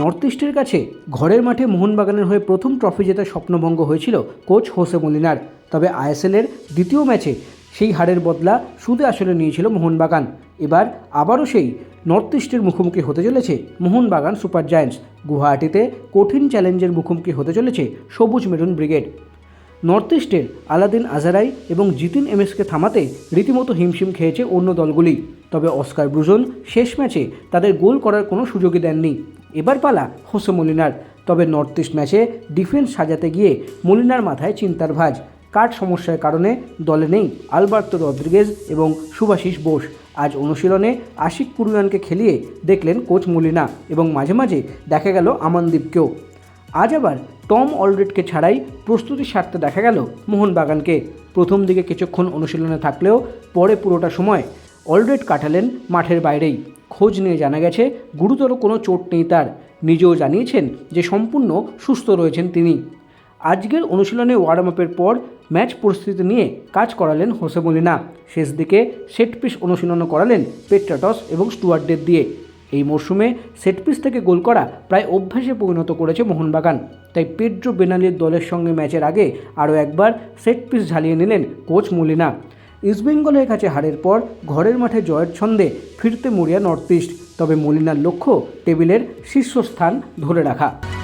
North ইস্টের কাছে ঘরের মাঠে মোহনবাগানের হয়ে প্রথম ট্রফি জেতার স্বপ্নভঙ্গ হয়েছিল কোচ হোসে মলিনার। তবে আইএসএলের দ্বিতীয় ম্যাচে সেই হারের বদলা সুদে আসলে নিয়েছিল মোহনবাগান। এবার আবারও সেই নর্থ ইস্টের মুখোমুখি হতে চলেছে মোহনবাগান সুপার জায়ান্টস। গুয়াহাটিতে কঠিন চ্যালেঞ্জের মুখোমুখি হতে চলেছে সবুজ মেরুন ব্রিগেড। নর্থ ইস্টের আলাদিন আজারাই এবং জিতিন এমএসকে থামাতে রীতিমতো হিমশিম খেয়েছে অন্য দলগুলি। তবে অস্কার ব্রুজন শেষ ম্যাচে তাদের গোল করার কোনো সুযোগই দেননি। এবার পালা হোসে মলিনার। তবে নর্থ ইস্ট ম্যাচে ডিফেন্স সাজাতে গিয়ে মলিনার মাথায় চিন্তার ভাঁজ। কাঠ সমস্যার কারণে দলে নেই আলবার্তো রদ্রিগেজ এবং সুভাশিস বোস। আজ অনুশীলনে আশিক কুরিয়ানকে খেলিয়ে দেখলেন কোচ মলিনা এবং মাঝে মাঝে দেখা গেল আমানদীপকেও। আজ আবার টম অলরেডকে ছাড়াই প্রস্তুতি সারতে দেখা গেল মোহনবাগানকে। প্রথম দিকে কিছুক্ষণ অনুশীলনে থাকলেও পরে পুরোটা সময় অলরেড কাটালেন মাঠের বাইরেই। খোঁজ নিয়ে জানা গেছে, গুরুতর কোনো চোট নেই তার। নিজেও জানিয়েছেন যে সম্পূর্ণ সুস্থ রয়েছেন তিনি। আজকের অনুশীলনে ওয়ার্ম আপের পর ম্যাচ পরিস্থিতি নিয়ে কাজ করালেন হোসে মলিনা। শেষ দিকে সেট পিস অনুশীলনও করালেন পেট্রাটস এবং স্টুয়ার্টদের দিয়ে। এই মরশুমে সেট পিস থেকে গোল করা প্রায় অভ্যাসে পরিণত করেছে মোহনবাগান। তাই পেড্রো বেনালির দলের সঙ্গে ম্যাচের আগে আরও একবার সেট পিস ঝালিয়ে নিলেন কোচ মলিনা। ইস্টবেঙ্গলের কাছে হারের পর ঘরের মাঠে জয়ের ছন্দে ফিরতে মরিয়া নর্থ ইস্ট। তবে মলিনার লক্ষ্য টেবিলের শীর্ষস্থান ধরে রাখা।